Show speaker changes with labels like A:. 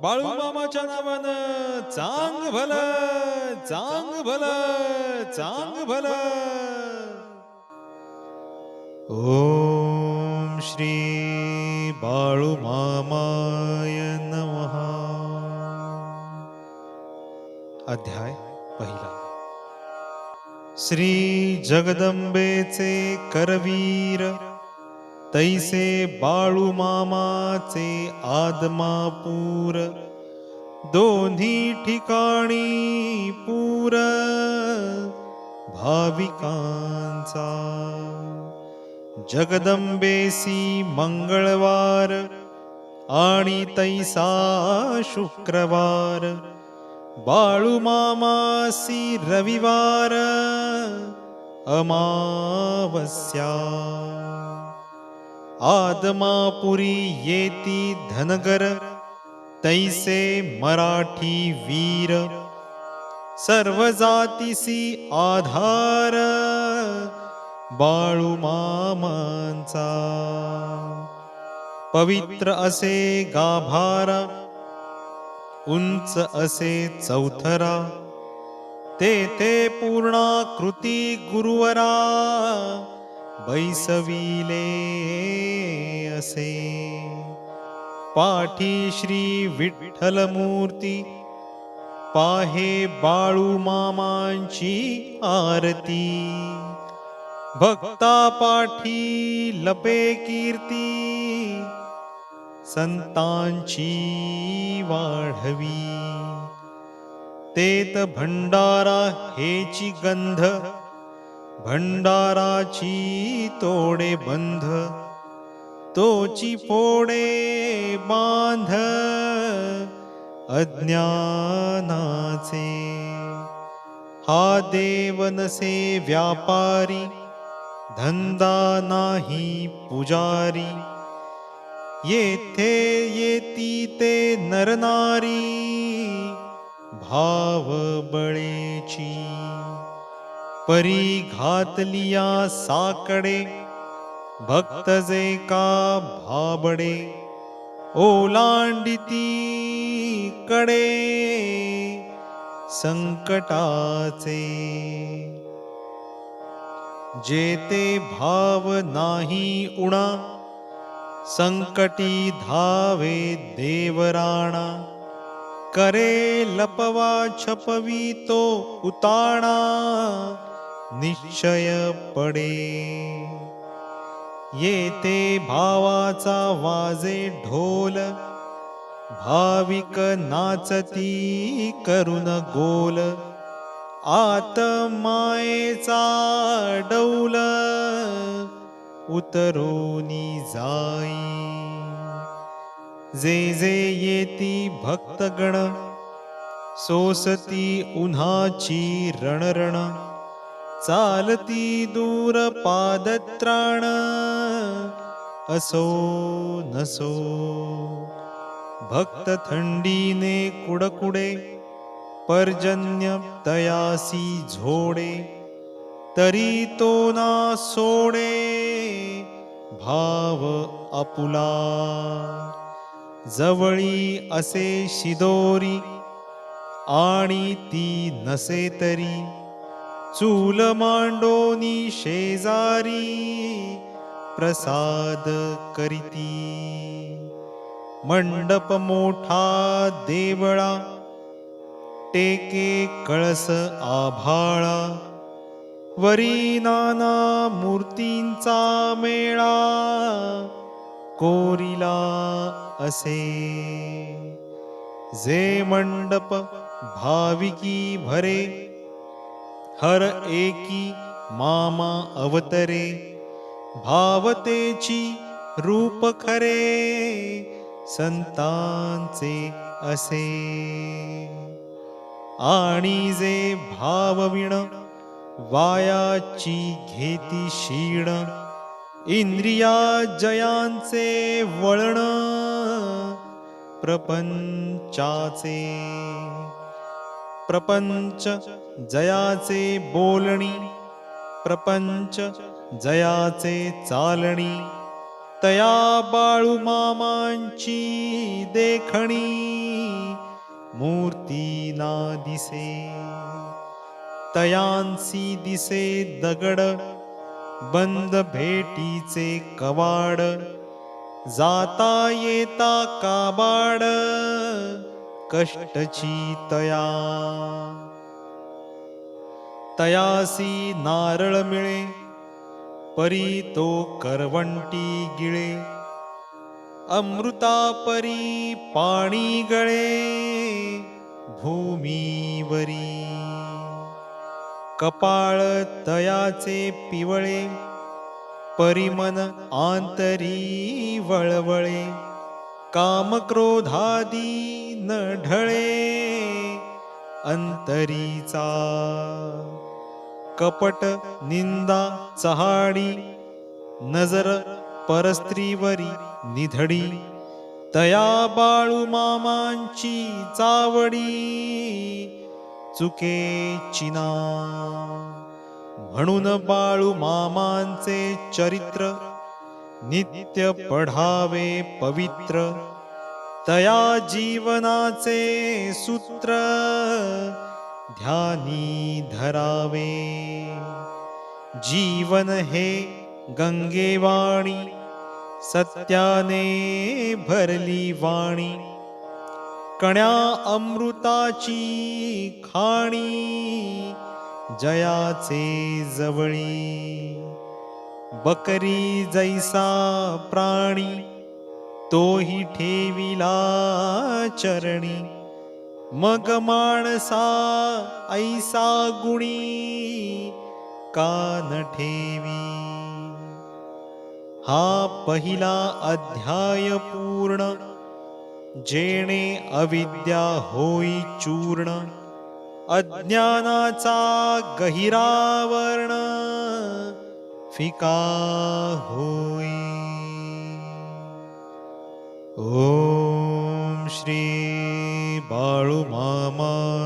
A: बाळू मामाच्या नावानं चांग भल चांग भल चांग भल. ओम श्री बाळू मामाय नमः. अध्याय पहिला. श्री जगदंबेचे करवीर तैसे बाळू मामाचे आदमापूर दोन्ही ठिकाणी पूर. भाविकांचा. जगदंबेसी मंगळवार आणि तैसा शुक्रवार. बाळू मामासी रविवार. अमावस्या. आदमापुरी येती धनगर तैसे मराठी वीर। सर्व जातीसी आधार बाळू मामांचा। पवित्र असे गाभारा उंच असे चौथरा। ते ते पूर्णाकृती गुरुवरा बैसविले असे. पाठी श्री विठ्ठल मूर्ती पाहे बाळू मामांची आरती. भक्ता पाठी लपे कीर्ती संतांची वाढवी. तेत भंडारा हेची गंध भंडाराची तोडे बंध तोची फोडे बांध अज्ञानाचे. हा देव नसे व्यापारी धंदा नाही पुजारी येथे येती ते नरनारी भाव बळेची परी घातलिया साकडे भक्त जे का भाबडे ओलांडिती कडे संकटाचे. जेते भाव नाही उणा संकटी धावे देवराणा. करे लपवा छपवी तो उताणा निश्चय पडे येते भावाचा वाजे ढोल भाविक नाचती करुण गोल. आत मायेचा डौल उतरोनी जाई. जे जे येती भक्तगण सोसती उन्हाची रणरण. चालती दूर पादत्राण. असो नसो. भक्त थंडीने कुडकुडे पर्जन्य तयासी झोडे. तरी तो ना सोडे भाव अपुला. जवळी असे शिदोरी आणि ती नसे तरी. चूल मांडोनी शेजारी प्रसाद करीती. मंडप मोठा देवळा टेके कळस आभाळा. वरी नाना मूर्तींचा मेळा कोरिला असे. जे मंडप भाविकी भरे हर एकी मामा अवतरे भावतेची रूप खरे संतांचे असे. आणि जे भावविण वायाची घेती शीण इंद्रिया जयांचे वळण प्रपंचाचे. प्रपंच जयाचे बोलणी प्रपंच जयाचे चालणी तया बाळू मामांची देखणी मूर्ती ना दिसे तयांसी दिसे दगड बंद भेटीचे कवाड जाता येता काबाड कष्टची तया. तयासी नारळ मिळे परी तो करवंटी गिळे. अमृता परी पाणी गळे भूमीवरी. कपाळ तयाचे पिवळे परिमन आंतरी वळवळे. कामक्रोधादी न ढळे अंतरीचा कपट निंदा चहाडी नजर परस्त्रीवरी निधडी तया बाळू मामांची चावडी चुके चिना. म्हणून बाळू मामांचे चरित्र नित्य पढावे पवित्र. तया जीवनाचे सूत्र ध्यानी धरावे। जीवन हे गंगेवाणी सत्याने भरली वाणी। कण्या अमृताची खाणी जयाचे जवळी। बकरी जैसा प्राणी तोही ठेविला चरणी। मग माणसा ऐसा गुणी कान ठेवी. हा पहिला अध्याय पूर्ण जेणे अविद्या होई चूर्ण अज्ञानाचा गहिरावर्ण फिका होई. ओम श्री बाळू मामाय